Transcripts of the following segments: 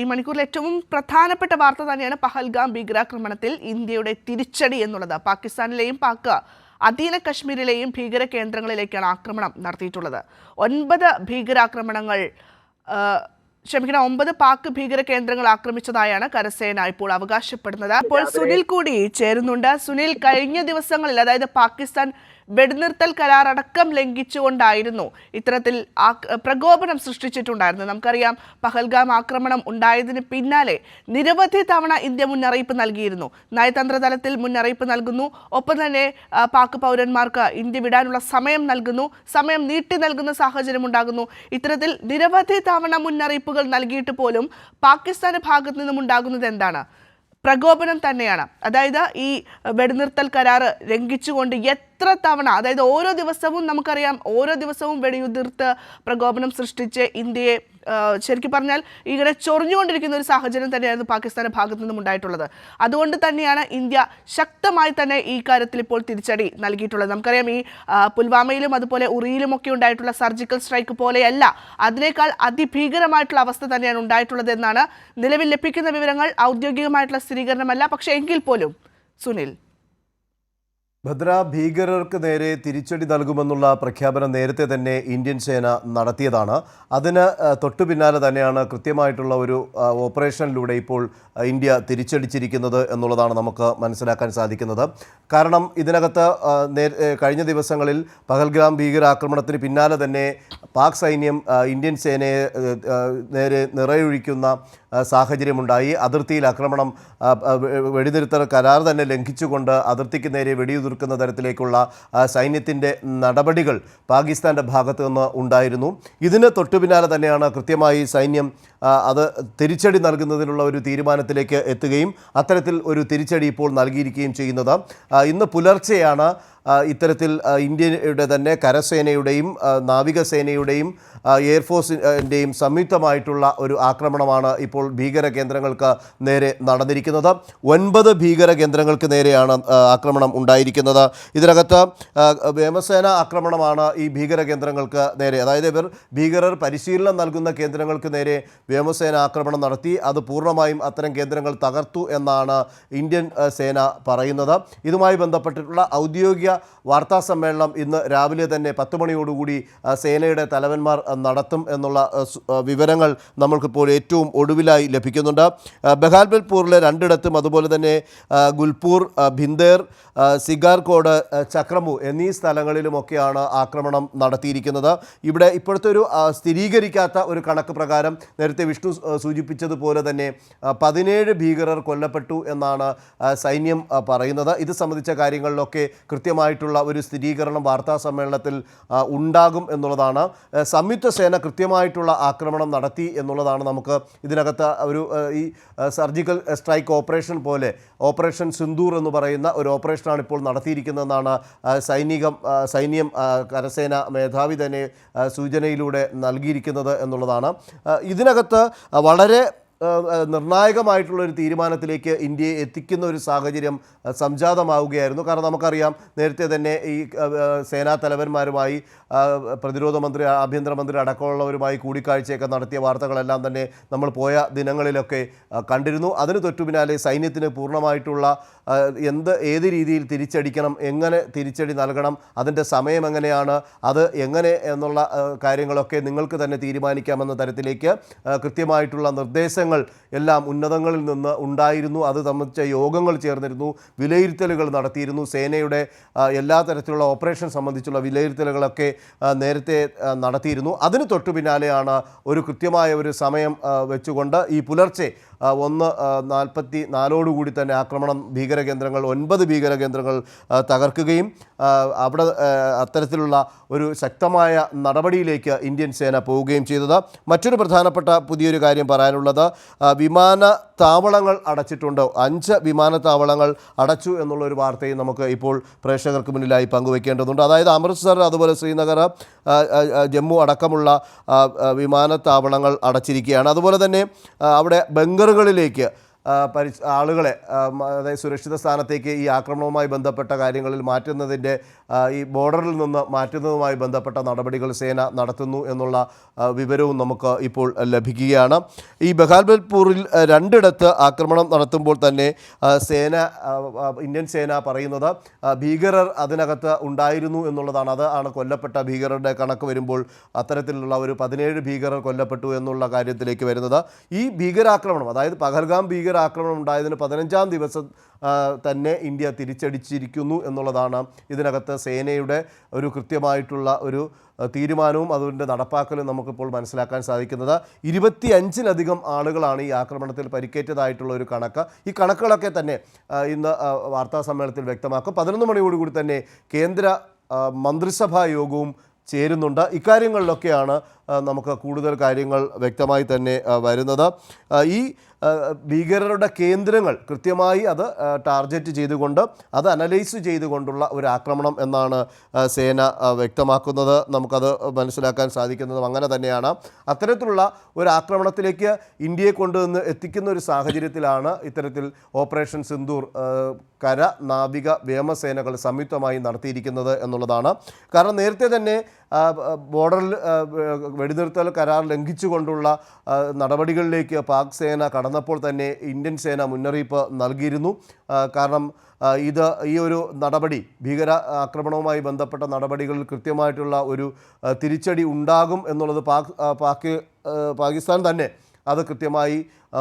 ഈ മണിക്കൂറിൽ ഏറ്റവും പ്രധാനപ്പെട്ട വാർത്ത തന്നെയാണ് പഹൽഗാം ഭീകരാക്രമണത്തിൽ ഇന്ത്യയുടെ തിരിച്ചടി എന്നുള്ളത്. പാകിസ്ഥാനിലെയും പാക് അധീന കശ്മീരിലെയും ഭീകര കേന്ദ്രങ്ങളിലേക്കാണ് ആക്രമണം നടത്തിയിട്ടുള്ളത്. ഒൻപത് ഭീകരാക്രമണങ്ങൾ ക്ഷമിക്കണം ഒമ്പത് പാക് ഭീകര കേന്ദ്രങ്ങൾ ആക്രമിച്ചതായാണ് കരസേന ഇപ്പോൾ അവകാശപ്പെടുന്നത്. അപ്പോൾ സുനിൽ കൂടി ചേരുന്നുണ്ട്. സുനിൽ കഴിഞ്ഞ ദിവസങ്ങളിൽ അതായത് പാകിസ്ഥാൻ വെടിനിർത്തൽ കരാർ അടക്കം ലംഘിച്ചുകൊണ്ടായിരുന്നു ഇത്തരത്തിൽ പ്രകോപനം സൃഷ്ടിച്ചിട്ടുണ്ടായിരുന്നു നമുക്കറിയാം പഹൽഗാം ആക്രമണം ഉണ്ടായതിന് പിന്നാലെ നിരവധി തവണ ഇന്ത്യ മുന്നറിയിപ്പ് നൽകിയിരുന്നു. നയതന്ത്ര തലത്തിൽ മുന്നറിയിപ്പ് നൽകുന്നു. ഒപ്പം തന്നെ പാക് പൗരന്മാർക്ക് ഇന്ത്യ വിടാനുള്ള സമയം നൽകുന്നു. സമയം നീട്ടി നൽകുന്ന സാഹചര്യം ഉണ്ടാകുന്നു. ഇത്തരത്തിൽ നിരവധി തവണ മുന്നറിയിപ്പുകൾ നൽകിയിട്ട് പോലും പാകിസ്ഥാന്റെ ഭാഗത്തു നിന്നും ഉണ്ടാകുന്നത് എന്താണ്? പ്രകോപനം തന്നെയാണ്. അതായത് ഈ വെടിനിർത്തൽ കരാറ് ലംഘിച്ചുകൊണ്ട് എത്ര തവണ അതായത് ഓരോ ദിവസവും നമുക്കറിയാം ഓരോ ദിവസവും വെടിയുതിർത്ത് പ്രകോപനം സൃഷ്ടിച്ച് ഇന്ത്യയെ ശരിക്കും പറഞ്ഞാൽ ഇങ്ങനെ ചൊറിഞ്ഞുകൊണ്ടിരിക്കുന്ന ഒരു സാഹചര്യം തന്നെയായിരുന്നു പാകിസ്ഥാന്റെ ഭാഗത്തു നിന്നും ഉണ്ടായിട്ടുള്ളത്. അതുകൊണ്ട് തന്നെയാണ് ഇന്ത്യ ശക്തമായി തന്നെ ഈ കാര്യത്തിൽ ഇപ്പോൾ തിരിച്ചടി നൽകിയിട്ടുള്ളത്. നമുക്കറിയാം ഈ പുൽവാമയിലും അതുപോലെ ഉറിയിലും ഒക്കെ ഉണ്ടായിട്ടുള്ള സർജിക്കൽ സ്ട്രൈക്ക് പോലെയല്ല അതിനേക്കാൾ അതിഭീകരമായിട്ടുള്ള അവസ്ഥ തന്നെയാണ് ഉണ്ടായിട്ടുള്ളത് എന്നാണ് നിലവിൽ ലഭിക്കുന്ന വിവരങ്ങൾ. ഔദ്യോഗികമായിട്ടുള്ള സ്ഥിരീകരണമല്ല. പക്ഷേ എങ്കിൽ പോലും സുനിൽ ഭദ്ര ഭീകരർക്ക് നേരെ തിരിച്ചടി നൽകുമെന്നുള്ള പ്രഖ്യാപനം നേരത്തെ തന്നെ ഇന്ത്യൻ സേന നടത്തിയതാണ്. അതിന് തൊട്ടു പിന്നാലെ തന്നെയാണ് കൃത്യമായിട്ടുള്ള ഒരു ഓപ്പറേഷനിലൂടെ ഇപ്പോൾ ഇന്ത്യ തിരിച്ചടിച്ചിരിക്കുന്നത് എന്നുള്ളതാണ് നമുക്ക് മനസ്സിലാക്കാൻ സാധിക്കുന്നത്. കാരണം ഇതിനകത്ത് കഴിഞ്ഞ ദിവസങ്ങളിൽ പഹൽഗ്രാം ഭീകരാക്രമണത്തിന് പിന്നാലെ തന്നെ പാക് സൈന്യം ഇന്ത്യൻ സേനയെ നേരെ നിറയൊഴിക്കുന്ന സാഹചര്യമുണ്ടായി. അതിർത്തിയിൽ ആക്രമണം വെടിനിർത്തൽ കരാർ തന്നെ ലംഘിച്ചുകൊണ്ട് അതിർത്തിക്ക് നേരെ വെടിയുതിർക്കുന്ന തരത്തിലേക്കുള്ള സൈന്യത്തിന്റെ നടപടികൾ പാകിസ്ഥാന്റെ ഭാഗത്തു നിന്ന് ഉണ്ടായിരുന്നു. ഇതിന് തൊട്ടുപിന്നാലെ തന്നെയാണ് കൃത്യമായി സൈന്യം അത് തിരിച്ചടി നൽകുന്നതിനുള്ള ഒരു തീരുമാനത്തിലേക്ക് എത്തുകയും അത്തരത്തിൽ ഒരു തിരിച്ചടി ഇപ്പോൾ നൽകിയിരിക്കുകയും ചെയ്യുന്നത്. ഇന്ന് പുലർച്ചെയാണ് ഇത്തരത്തിൽ ഇന്ത്യയുടെ തന്നെ കരസേനയുടെയും നാവികസേനയുടെയും എയർഫോഴ്സിന്റെയും സംയുക്തമായിട്ടുള്ള ഒരു ആക്രമണമാണ് ഇപ്പോൾ ഭീകര കേന്ദ്രങ്ങൾക്ക് നേരെ നടന്നിരിക്കുന്നത്. ഒൻപത് ഭീകര കേന്ദ്രങ്ങൾക്ക് നേരെയാണ് ആക്രമണം ഉണ്ടായിരിക്കുന്നത്. ഇതിനകത്ത് വ്യോമസേന ആക്രമണമാണ് ഈ ഭീകര കേന്ദ്രങ്ങൾക്ക് നേരെ അതായത് ഇവർ ഭീകരർ പരിശീലനം നൽകുന്ന കേന്ദ്രങ്ങൾക്ക് നേരെ വ്യോമസേന ആക്രമണം നടത്തി. അത് പൂർണമായും അത്തരം കേന്ദ്രങ്ങൾ തകർത്തു എന്നാണ് ഇന്ത്യൻ സേന പറയുന്നത്. ഇതുമായി ബന്ധപ്പെട്ടിട്ടുള്ള ഔദ്യോഗിക വാർത്താ സമ്മേളനം ഇന്ന് രാവിലെ തന്നെ പത്ത് മണിയോടുകൂടി സേനയുടെ തലവന്മാർ നടത്തും എന്നുള്ള വിവരങ്ങൾ നമ്മൾക്കിപ്പോൾ ഏറ്റവും ഒടുവിലായി ലഭിക്കുന്നുണ്ട്. ബഹാൽബൽപൂറിലെ രണ്ടിടത്തും അതുപോലെ തന്നെ ഗുൽപൂർ ഭിന്ദേർ സിഗാർകോട് ചക്രമു എന്നീ സ്ഥലങ്ങളിലുമൊക്കെയാണ് ആക്രമണം നടത്തിയിരിക്കുന്നത്. ഇവിടെ ഇപ്പോഴത്തെ ഒരു സ്ഥിരീകരിക്കാത്ത ഒരു കണക്ക് പ്രകാരം നേരത്തെ വിഷ്ണു സൂചിപ്പിച്ചതുപോലെ തന്നെ പതിനേഴ് ഭീകരർ കൊല്ലപ്പെട്ടു എന്നാണ് സൈന്യം പറയുന്നത്. ഇത് സംബന്ധിച്ച കാര്യങ്ങളിലൊക്കെ കൃത്യമായിട്ടുള്ള ഒരു സ്ഥിരീകരണം വാർത്താ സമ്മേളനത്തിൽ ഉണ്ടാകും എന്നുള്ളതാണ്. സംയുക്ത സേന കൃത്യമായിട്ടുള്ള ആക്രമണം നടത്തി എന്നുള്ളതാണ് നമുക്ക് ഇതിനകത്ത് ഒരു ഈ സർജിക്കൽ സ്ട്രൈക്ക് ഓപ്പറേഷൻ പോലെ ഓപ്പറേഷൻ സിന്ദൂർ എന്ന് പറയുന്ന ഒരു ഓപ്പറേഷനാണ് ഇപ്പോൾ നടത്തിയിരിക്കുന്നതെന്നാണ് സൈനികം സൈന്യം കരസേന മേധാവി തന്നെ സൂചനയിലൂടെ നൽകിയിരിക്കുന്നത് എന്നുള്ളതാണ്. ഇതിനകത്ത് വളരെ നിർണായകമായിട്ടുള്ള ഒരു തീരുമാനത്തിലേക്ക് ഇന്ത്യയെ എത്തിക്കുന്ന ഒരു സാഹചര്യം സംജാതമാവുകയായിരുന്നു. കാരണം നമുക്കറിയാം നേരത്തെ തന്നെ ഈ സേനാ തലവന്മാരുമായി പ്രതിരോധ മന്ത്രി ആഭ്യന്തരമന്ത്രി അടക്കമുള്ളവരുമായി കൂടിക്കാഴ്ചയൊക്കെ നടത്തിയ വാർത്തകളെല്ലാം തന്നെ നമ്മൾ പോയ ദിനങ്ങളിലൊക്കെ കണ്ടിരുന്നു. അതിന് തൊട്ടു പിന്നാലെ സൈന്യത്തിന് പൂർണമായിട്ടുള്ള എന്ത് ഏത് രീതിയിൽ തിരിച്ചടിക്കണം എങ്ങനെ തിരിച്ചടി നൽകണം അതിന്റെ സമയം എങ്ങനെയാണ് അത് എങ്ങനെ എന്നുള്ള കാര്യങ്ങളൊക്കെ നിങ്ങൾക്ക് തന്നെ തീരുമാനിക്കാമെന്ന തരത്തിലേക്ക് കൃത്യമായിട്ടുള്ള നിർദ്ദേശങ്ങൾ എല്ലാം ഉന്നതങ്ങളിൽ നിന്ന് ഉണ്ടായിരുന്നു. അത് സംബന്ധിച്ച യോഗങ്ങൾ ചേർന്നിരുന്നു. വിലയിരുത്തലുകൾ നടത്തിയിരുന്നു. സേനയുടെ എല്ലാ തരത്തിലുള്ള ഓപ്പറേഷൻ സംബന്ധിച്ചുള്ള വിലയിരുത്തലുകളൊക്കെ നേരത്തെ നടത്തിയിരുന്നു. അതിന് തൊട്ടു പിന്നാലെയാണ് ഒരു കൃത്യമായ ഒരു സമയം വെച്ചുകൊണ്ട് ഈ പുലർച്ചെ ഒന്ന് നാൽപ്പത്തി നാലോടുകൂടി തന്നെ ആക്രമണം ഭീകരകേന്ദ്രങ്ങൾ ഒൻപത് ഭീകരകേന്ദ്രങ്ങൾ തകർക്കുകയും അവിടെ അത്തരത്തിലുള്ള ഒരു ശക്തമായ നടപടിയിലേക്ക് ഇന്ത്യൻ സേന പോവുകയും ചെയ്തത്. മറ്റൊരു പ്രധാനപ്പെട്ട പുതിയൊരു കാര്യം പറയാനുള്ളത് വിമാന താവളങ്ങൾ അടച്ചിട്ടുണ്ട്. അഞ്ച് വിമാനത്താവളങ്ങൾ അടച്ചു എന്നുള്ള ഒരു വാർത്തയും നമുക്ക് ഇപ്പോൾ പ്രേക്ഷകർക്ക് മുന്നിലായി പങ്കുവെക്കേണ്ടതുണ്ട്. അതായത് അമൃത്സർ അതുപോലെ ശ്രീനഗർ ജമ്മു അടക്കമുള്ള വിമാനത്താവളങ്ങൾ അടച്ചിരിക്കുകയാണ്. അതുപോലെ തന്നെ അവിടെ ബംഗറുകളിലേക്ക് പരി ആളുകളെ അതായത് സുരക്ഷിത സ്ഥാനത്തേക്ക് ഈ ആക്രമണവുമായി ബന്ധപ്പെട്ട കാര്യങ്ങളിൽ മാറ്റുന്നതിന്റെ ഈ ബോർഡറിൽ നിന്ന് മാറ്റുന്നതുമായി ബന്ധപ്പെട്ട നടപടികൾ സേന നടത്തുന്നു എന്നുള്ള വിവരവും നമുക്ക് ഇപ്പോൾ ലഭിക്കുകയാണ്. ഈ ബഹാൽബൽപൂറിൽ രണ്ടിടത്ത് ആക്രമണം നടത്തുമ്പോൾ തന്നെ സേന ഇന്ത്യൻ സേന പറയുന്നത് ഭീകരർ അതിനകത്ത് ഉണ്ടായിരുന്നു എന്നുള്ളതാണ്. അത് ആണ് കൊല്ലപ്പെട്ട ഭീകരരുടെ കണക്ക് വരുമ്പോൾ അത്തരത്തിലുള്ള ഒരു പതിനേഴ് ഭീകരർ കൊല്ലപ്പെട്ടു എന്നുള്ള കാര്യത്തിലേക്ക് വരുന്നത്. ഈ ഭീകരാക്രമണം അതായത് പഹൽഗാം ഭീകരാക്രമണം ഉണ്ടായതിന് പതിനഞ്ചാം ദിവസം തന്നെ ഇന്ത്യ തിരിച്ചടിച്ചിരിക്കുന്നു എന്നുള്ളതാണ് ഇതിനകത്ത് സേനയുടെ ഒരു കൃത്യമായിട്ടുള്ള ഒരു തീരുമാനവും അതിന്റെ നടപ്പാക്കലും നമുക്കിപ്പോൾ മനസ്സിലാക്കാൻ സാധിക്കുന്നത്. ഇരുപത്തി അഞ്ചിലധികം ആളുകളാണ് ഈ ആക്രമണത്തിൽ പരിക്കേറ്റതായിട്ടുള്ള ഒരു കണക്ക്. ഈ കണക്കുകളൊക്കെ തന്നെ ഇന്ന് വാർത്താ സമ്മേളനത്തിൽ വ്യക്തമാക്കും. പതിനൊന്ന് മണിയോടുകൂടി തന്നെ കേന്ദ്ര മന്ത്രിസഭാ യോഗവും ചേരുന്നുണ്ട്. ഇക്കാര്യങ്ങളിലൊക്കെയാണ് നമുക്ക് കൂടുതൽ കാര്യങ്ങൾ വ്യക്തമായി തന്നെ വരുന്നത്. ഈ ഭീകരരുടെ കേന്ദ്രങ്ങൾ കൃത്യമായി അത് ടാർഗറ്റ് ചെയ്തുകൊണ്ട് അത് അനലൈസ് ചെയ്തുകൊണ്ടുള്ള ഒരു ആക്രമണം എന്നാണ് സേന വ്യക്തമാക്കുന്നത്. നമുക്കത് മനസ്സിലാക്കാൻ സാധിക്കുന്നതും അങ്ങനെ തന്നെയാണ്. അത്തരത്തിലുള്ള ഒരു ആക്രമണത്തിലേക്ക് ഇന്ത്യയെ കൊണ്ടുവന്ന് എത്തിക്കുന്ന ഒരു സാഹചര്യത്തിലാണ് ഇത്തരത്തിൽ ഓപ്പറേഷൻ സിന്ദൂർ കര നാവിക വ്യോമസേനകൾ സംയുക്തമായി നടത്തിയിരിക്കുന്നത് എന്നുള്ളതാണ്. കാരണം നേരത്തെ തന്നെ ബോർഡറിൽ വെടിനിർത്തൽ കരാർ ലംഘിച്ചുകൊണ്ടുള്ള നടപടികളിലേക്ക് പാക് സേന കടന്നപ്പോൾ തന്നെ ഇന്ത്യൻ സേന മുന്നറിയിപ്പ് നൽകിയിരുന്നു. കാരണം ഇത് ഈ ഒരു നടപടി ഭീകര ആക്രമണവുമായി ബന്ധപ്പെട്ട നടപടികളിൽ കൃത്യമായിട്ടുള്ള ഒരു തിരിച്ചടി ഉണ്ടാകും എന്നുള്ളത് പാക് പാക് പാകിസ്ഥാൻ തന്നെ അത് കൃത്യമായി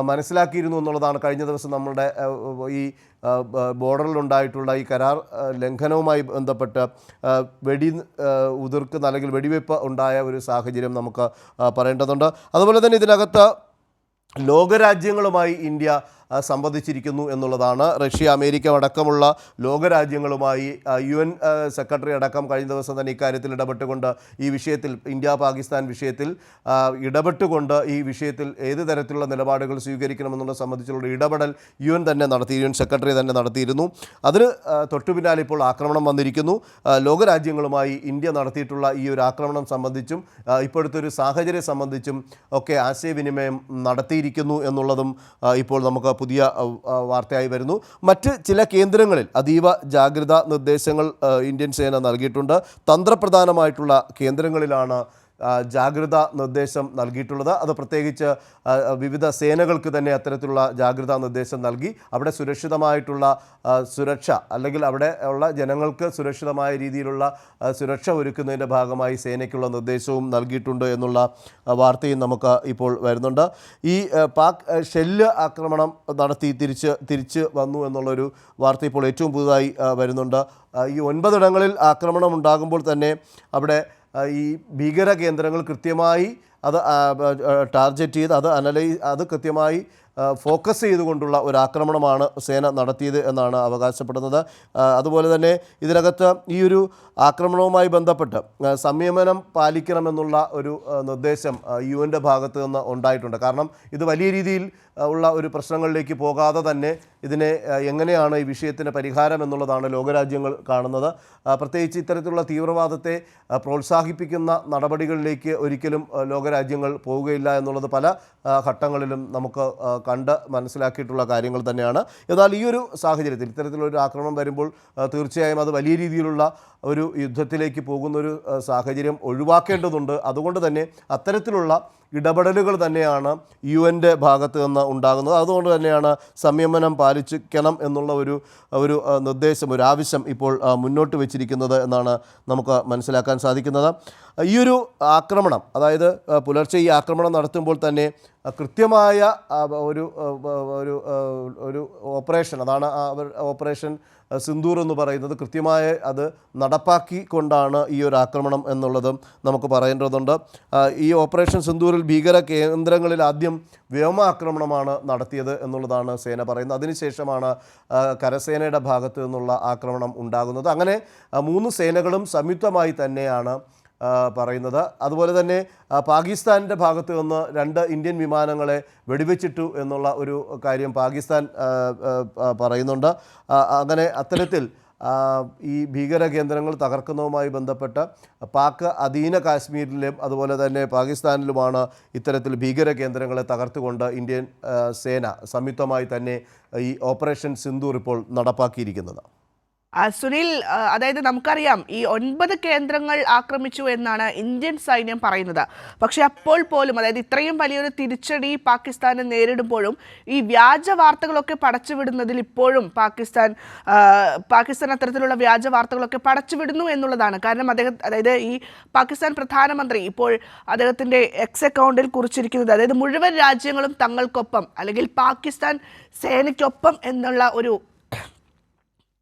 മനസ്സിലാക്കിയിരുന്നു എന്നുള്ളതാണ്. കഴിഞ്ഞ ദിവസം നമ്മളുടെ ഈ ബോർഡറിലുണ്ടായിട്ടുള്ള ഈ കരാർ ലംഘനവുമായി ബന്ധപ്പെട്ട് വെടി ഉതിർക്കുന്ന അല്ലെങ്കിൽ വെടിവെപ്പ് ഉണ്ടായ ഒരു സാഹചര്യം നമുക്ക് പറയേണ്ടതുണ്ട്. അതുപോലെ തന്നെ ഇതിനകത്ത് ലോകരാജ്യങ്ങളുമായി ഇന്ത്യ സംവദിച്ചിരിക്കുന്നു എന്നുള്ളതാണ്. റഷ്യ അമേരിക്ക അടക്കമുള്ള ലോകരാജ്യങ്ങളുമായി യു എൻ സെക്രട്ടറി അടക്കം കഴിഞ്ഞ ദിവസം തന്നെ ഇക്കാര്യത്തിൽ ഇടപെട്ടുകൊണ്ട് ഈ വിഷയത്തിൽ ഇന്ത്യ പാകിസ്ഥാൻ വിഷയത്തിൽ ഇടപെട്ടുകൊണ്ട് ഈ വിഷയത്തിൽ ഏത് തരത്തിലുള്ള നിലപാടുകൾ സ്വീകരിക്കണമെന്നുള്ളത് സംബന്ധിച്ചുള്ള ഇടപെടൽ യു എൻ തന്നെ നടത്തി യു എൻ സെക്രട്ടറി തന്നെ നടത്തിയിരുന്നു. അതിന് തൊട്ടുപിന്നാലെ തൊട്ടു ഇപ്പോൾ ആക്രമണം വന്നിരിക്കുന്നു. ലോകരാജ്യങ്ങളുമായി ഇന്ത്യ നടത്തിയിട്ടുള്ള ഈ ഒരു ആക്രമണം സംബന്ധിച്ചും ഇപ്പോഴത്തെ ഒരു സാഹചര്യം സംബന്ധിച്ചും ഒക്കെ ആശയവിനിമയം നടത്തിയിരിക്കുന്നു എന്നുള്ളതും ഇപ്പോൾ നമുക്ക് പുതിയ വാർത്തയായി വരുന്നു. മറ്റ് ചില കേന്ദ്രങ്ങളിൽ അതീവ ജാഗ്രതാ നിർദ്ദേശങ്ങൾ ഇന്ത്യൻ സേന നൽകിയിട്ടുണ്ട്. തന്ത്രപ്രധാനമായിട്ടുള്ള കേന്ദ്രങ്ങളിലാണ് ജാഗ്രതാ നിർദ്ദേശം നൽകിയിട്ടുള്ളത്. അത് പ്രത്യേകിച്ച് വിവിധ സേനകൾക്ക് തന്നെ അത്തരത്തിലുള്ള ജാഗ്രതാ നിർദ്ദേശം നൽകി. അവിടെ സുരക്ഷിതമായിട്ടുള്ള സുരക്ഷ അല്ലെങ്കിൽ അവിടെ ഉള്ള ജനങ്ങൾക്ക് സുരക്ഷിതമായ രീതിയിലുള്ള സുരക്ഷ ഒരുക്കുന്നതിന്റെ ഭാഗമായി സേനയ്ക്കുള്ള നിർദ്ദേശവും നൽകിയിട്ടുണ്ട് എന്നുള്ള വാർത്തയും നമുക്ക് ഇപ്പോൾ വരുന്നുണ്ട്. ഈ പാക് ഷെല്ല് ആക്രമണം നടത്തി തിരിച്ച് തിരിച്ച് വന്നു എന്നുള്ളൊരു വാർത്ത ഇപ്പോൾ ഏറ്റവും പുതുതായി വരുന്നുണ്ട്. ഈ ഒൻപതിടങ്ങളിൽ ആക്രമണം ഉണ്ടാകുമ്പോൾ തന്നെ അവിടെ ഈ ഭീകര കേന്ദ്രങ്ങൾ കൃത്യമായി അത് ടാർഗറ്റ് ചെയ്ത് അത് അനലൈ അത് കൃത്യമായി ഫോക്കസ് ചെയ്തുകൊണ്ടുള്ള ഒരു ആക്രമണമാണ് സേന നടത്തിയത് എന്നാണ് അവകാശപ്പെടുന്നത്. അതുപോലെ തന്നെ ഇതിനകത്ത് ഈ ഒരു ആക്രമണവുമായി ബന്ധപ്പെട്ട് സംയമനം പാലിക്കണമെന്നുള്ള ഒരു നിർദ്ദേശം യു എന്റെ ഭാഗത്ത് നിന്ന് ഉണ്ടായിട്ടുണ്ട്. കാരണം ഇത് വലിയ രീതിയിൽ ഉള്ള ഒരു പ്രശ്നങ്ങളിലേക്ക് പോകാതെ തന്നെ ഇതിനെ എങ്ങനെയാണ് ഈ വിഷയത്തിന് പരിഹാരം എന്നുള്ളതാണ് ലോകരാജ്യങ്ങൾ കാണുന്നത്. പ്രത്യേകിച്ച് ഇത്തരത്തിലുള്ള തീവ്രവാദത്തെ പ്രോത്സാഹിപ്പിക്കുന്ന നടപടികളിലേക്ക് ഒരിക്കലും ആ, ലോകരാജ്യങ്ങൾ പോവുകയില്ല എന്നുള്ളത് പല ഘട്ടങ്ങളിലും നമുക്ക് കണ്ട് മനസ്സിലാക്കിയിട്ടുള്ള കാര്യങ്ങൾ തന്നെയാണ്. എന്നാൽ ഈ ഒരു സാഹചര്യത്തിൽ ഇത്തരത്തിലൊരു ആക്രമണം വരുമ്പോൾ തീർച്ചയായും അത് വലിയ രീതിയിലുള്ള ഒരു യുദ്ധത്തിലേക്ക് പോകുന്നൊരു സാഹചര്യം ഒഴിവാക്കേണ്ടതുണ്ട്. അതുകൊണ്ട് തന്നെ അത്തരത്തിലുള്ള ഇടപെടലുകൾ തന്നെയാണ് യു എന്റെ ഭാഗത്ത് നിന്ന് ഉണ്ടാകുന്നത്. അതുകൊണ്ട് തന്നെയാണ് സംയമനം പാലിച്ചിക്കണം എന്നുള്ള ഒരു ഒരു നിർദ്ദേശം ഒരു ആവശ്യം ഇപ്പോൾ മുന്നോട്ട് വെച്ചിരിക്കുന്നത് എന്നാണ് നമുക്ക് മനസ്സിലാക്കാൻ സാധിക്കുന്നത്. ഈ ഒരു ആക്രമണം അതായത് പുലർച്ചെ ഈ ആക്രമണം നടത്തുമ്പോൾ തന്നെ കൃത്യമായ ഒരു ഒരു ഒരു ഓപ്പറേഷൻ അതാണ് അവർ ഓപ്പറേഷൻ സിന്ദൂർ എന്ന് പറയുന്നത് കൃത്യമായി അത് നടപ്പാക്കിക്കൊണ്ടാണ് ഈ ഒരു ആക്രമണം എന്നുള്ളതും നമുക്ക് പറയേണ്ടതുണ്ട്. ഈ ഓപ്പറേഷൻ സിന്ദൂരിൽ ഭീകര കേന്ദ്രങ്ങളിൽ ആദ്യം വ്യോമാക്രമണമാണ് നടത്തിയത് എന്നുള്ളതാണ് സേന പറയുന്നത്. അതിനുശേഷമാണ് കരസേനയുടെ ഭാഗത്തു നിന്നുള്ള ആക്രമണം ഉണ്ടാകുന്നത്. അങ്ങനെ മൂന്ന് സേനകളും സംയുക്തമായി തന്നെയാണ് പറയുന്നത്. അതുപോലെ തന്നെ പാകിസ്ഥാന്റെ ഭാഗത്തു നിന്ന് രണ്ട് ഇന്ത്യൻ വിമാനങ്ങളെ വെടിവെച്ചിട്ടു എന്നുള്ള ഒരു കാര്യം പാകിസ്ഥാൻ പറയുന്നുണ്ട്. അങ്ങനെ അത്തരത്തിൽ ഈ ഭീകര കേന്ദ്രങ്ങൾ തകർക്കുന്നതുമായി ബന്ധപ്പെട്ട് പാക് അധീന കാശ്മീരിലും അതുപോലെ തന്നെ പാകിസ്ഥാനിലുമാണ് ഇത്തരത്തിൽ ഭീകര കേന്ദ്രങ്ങളെ തകർത്തുകൊണ്ട് ഇന്ത്യൻ സേന സംയുക്തമായി തന്നെ ഈ ഓപ്പറേഷൻ സിന്ധൂർ ഇപ്പോൾ നടപ്പാക്കിയിരിക്കുന്നത്. സുനിൽ അതായത് നമുക്കറിയാം ഈ ഒൻപത് കേന്ദ്രങ്ങൾ ആക്രമിച്ചു എന്നാണ് ഇന്ത്യൻ സൈന്യം പറയുന്നത്. പക്ഷെ അപ്പോൾ പോലും അതായത് ഇത്രയും വലിയൊരു തിരിച്ചടി പാകിസ്ഥാന് നേരിടുമ്പോഴും ഈ വ്യാജ വാർത്തകളൊക്കെ പടച്ചുവിടുന്നതിൽ ഇപ്പോഴും പാകിസ്ഥാൻ പാകിസ്ഥാൻ അത്തരത്തിലുള്ള വ്യാജ വാർത്തകളൊക്കെ പടച്ചുവിടുന്നു എന്നുള്ളതാണ്. കാരണം അദ്ദേഹം അതായത് ഈ പാകിസ്ഥാൻ പ്രധാനമന്ത്രി ഇപ്പോൾ അദ്ദേഹത്തിന്റെ എക്സ് അക്കൗണ്ടിൽ കുറിച്ചിരിക്കുന്നത് അതായത് മുഴുവൻ രാജ്യങ്ങളും തങ്ങൾക്കൊപ്പം അല്ലെങ്കിൽ പാകിസ്ഥാൻ സേനയ്ക്കൊപ്പം എന്നുള്ള ഒരു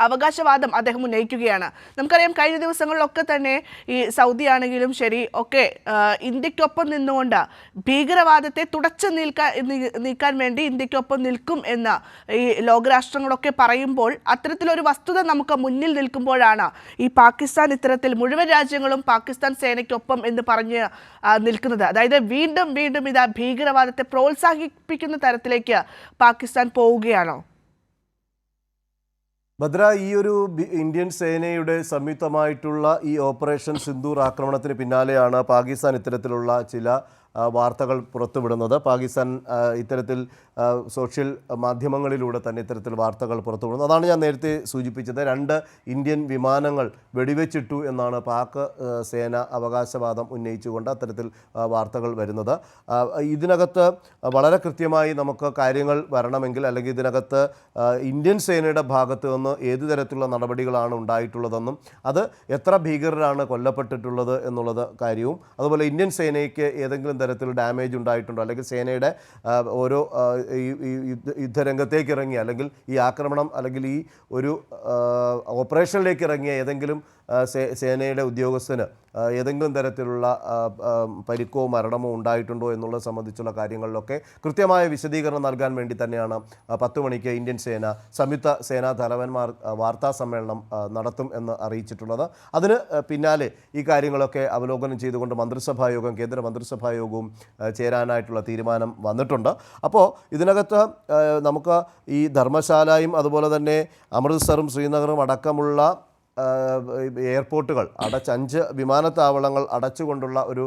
അവകാശവാദം അദ്ദേഹം ഉന്നയിക്കുകയാണ്. നമുക്കറിയാം കഴിഞ്ഞ ദിവസങ്ങളിലൊക്കെ തന്നെ ഈ സൗദി ആണെങ്കിലും ശരി ഒക്കെ ഇന്ത്യക്കൊപ്പം നിന്നുകൊണ്ട് ഭീകരവാദത്തെ തുടച്ചു നീൽക്കാൻ നീക്കാൻ വേണ്ടി ഇന്ത്യക്കൊപ്പം നിൽക്കും എന്ന് ഈ ലോകരാഷ്ട്രങ്ങളൊക്കെ പറയുമ്പോൾ അത്തരത്തിലൊരു വസ്തുത നമുക്ക് മുന്നിൽ നിൽക്കുമ്പോഴാണ് ഈ പാകിസ്ഥാൻ ഇത്തരത്തിൽ മുഴുവൻ രാജ്യങ്ങളും പാകിസ്ഥാൻ സേനയ്ക്കൊപ്പം എന്ന് പറഞ്ഞ് നിൽക്കുന്നത്. അതായത് വീണ്ടും വീണ്ടും ഇതാ ഭീകരവാദത്തെ പ്രോത്സാഹിപ്പിക്കുന്ന തരത്തിലേക്ക് പാകിസ്ഥാൻ പോവുകയാണോ? ഭദ്ര ഈ ഒരു ഇന്ത്യൻ സേനയുടെ സംയുക്തമായിട്ടുള്ള ഈ ഓപ്പറേഷൻ സിന്ദൂർ ആക്രമണത്തിന് പിന്നാലെയാണ് പാകിസ്ഥാൻ ഇത്തരത്തിലുള്ള ചില വാർത്തകൾ പുറത്തുവിടുന്നത്. പാകിസ്ഥാൻ ഇത്തരത്തിൽ സോഷ്യൽ മാധ്യമങ്ങളിലൂടെ തന്നെ ഇത്തരത്തിൽ വാർത്തകൾ പുറത്തുവിടുന്നത്. അതാണ് ഞാൻ നേരത്തെ സൂചിപ്പിച്ചത്. രണ്ട് ഇന്ത്യൻ വിമാനങ്ങൾ വെടിവെച്ചിട്ടു എന്നാണ് പാക് സേന അവകാശവാദം ഉന്നയിച്ചുകൊണ്ട് അത്തരത്തിൽ വാർത്തകൾ വരുന്നത്. ഇതിനകത്ത് വളരെ കൃത്യമായി നമുക്ക് കാര്യങ്ങൾ വരണമെങ്കിൽ അല്ലെങ്കിൽ ഇതിനകത്ത് ഇന്ത്യൻ സേനയുടെ ഭാഗത്ത് നിന്ന് ഏത് തരത്തിലുള്ള നടപടികളാണ് ഉണ്ടായിട്ടുള്ളതെന്നും അത് എത്ര ഭീകരരാണ് കൊല്ലപ്പെട്ടിട്ടുള്ളത് എന്നുള്ളത് കാര്യവും അതുപോലെ ഇന്ത്യൻ സേനയ്ക്ക് ഏതെങ്കിലും തരത്തിൽ ഡാമേജ് ഉണ്ടായിട്ടുണ്ടോ? അല്ലെങ്കിൽ സേനയുടെ ഓരോ യുദ്ധരംഗത്തേക്ക് ഇറങ്ങിയ അല്ലെങ്കിൽ ഈ ആക്രമണം അല്ലെങ്കിൽ ഈ ഒരു ഓപ്പറേഷനിലേക്ക് ഇറങ്ങിയ ഏതെങ്കിലും സേനയുടെ ഉദ്യോഗസ്ഥന് ഏതെങ്കിലും തരത്തിലുള്ള പരിക്കോ മരണമോ ഉണ്ടായിട്ടുണ്ടോ എന്നുള്ളത് സംബന്ധിച്ചുള്ള കാര്യങ്ങളിലൊക്കെ കൃത്യമായ വിശദീകരണം നൽകാൻ വേണ്ടി തന്നെയാണ് പത്ത് മണിക്ക് ഇന്ത്യൻ സേന സംയുക്ത സേനാ തലവന്മാർ വാർത്താ സമ്മേളനം നടത്തും എന്ന് അറിയിച്ചിട്ടുള്ളത്. അതിന് പിന്നാലെ ഈ കാര്യങ്ങളൊക്കെ അവലോകനം ചെയ്തുകൊണ്ട് മന്ത്രിസഭാ യോഗം കേന്ദ്ര മന്ത്രിസഭാ യോഗവും ആ, ചേരാനായിട്ടുള്ള തീരുമാനം വന്നിട്ടുണ്ട്. അപ്പോൾ ഇതിനകത്ത് നമുക്ക് ഈ ധർമ്മശാലയും അതുപോലെ തന്നെ അമൃത്സറും ശ്രീനഗറും അടക്കമുള്ള എയർപോർട്ടുകൾ അടച്ച് അഞ്ച് വിമാനത്താവളങ്ങൾ അടച്ചുകൊണ്ടുള്ള ഒരു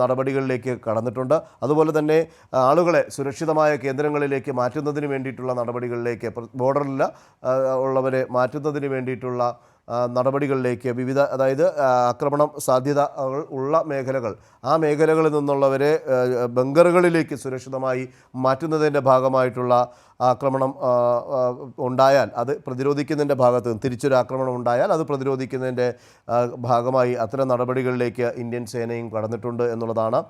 നടപടികളിലേക്ക് കടന്നിട്ടുണ്ട്. അതുപോലെ തന്നെ ആളുകളെ സുരക്ഷിതമായ കേന്ദ്രങ്ങളിലേക്ക് മാറ്റുന്നതിന് വേണ്ടിയിട്ടുള്ള നടപടികളിലേക്ക് ബോർഡറിൽ ഉള്ളവരെ മാറ്റുന്നതിന് വേണ്ടിയിട്ടുള്ള നടപടികളിലേക്ക് വിവിധ അതായത് ആക്രമണം സാധ്യതകൾ ഉള്ള മേഖലകൾ. ആ മേഖലകളിൽ നിന്നുള്ളവരെ ബങ്കറുകളിലേക്ക് സുരക്ഷിതമായി മാറ്റുന്നതിന്റെ ഭാഗമായിട്ടുള്ള ആക്രമണം ഉണ്ടായാൽ അത് പ്രതിരോധിക്കുന്നതിന്റെ ഭാഗത്ത് നിന്ന് തിരിച്ചൊരു ആക്രമണം ഉണ്ടായാൽ അത് പ്രതിരോധിക്കുന്നതിന്റെ ഭാഗമായി അത്തരം നടപടികളിലേക്ക് ഇന്ത്യൻ സേനയും കടന്നിട്ടുണ്ട് എന്നുള്ളതാണ്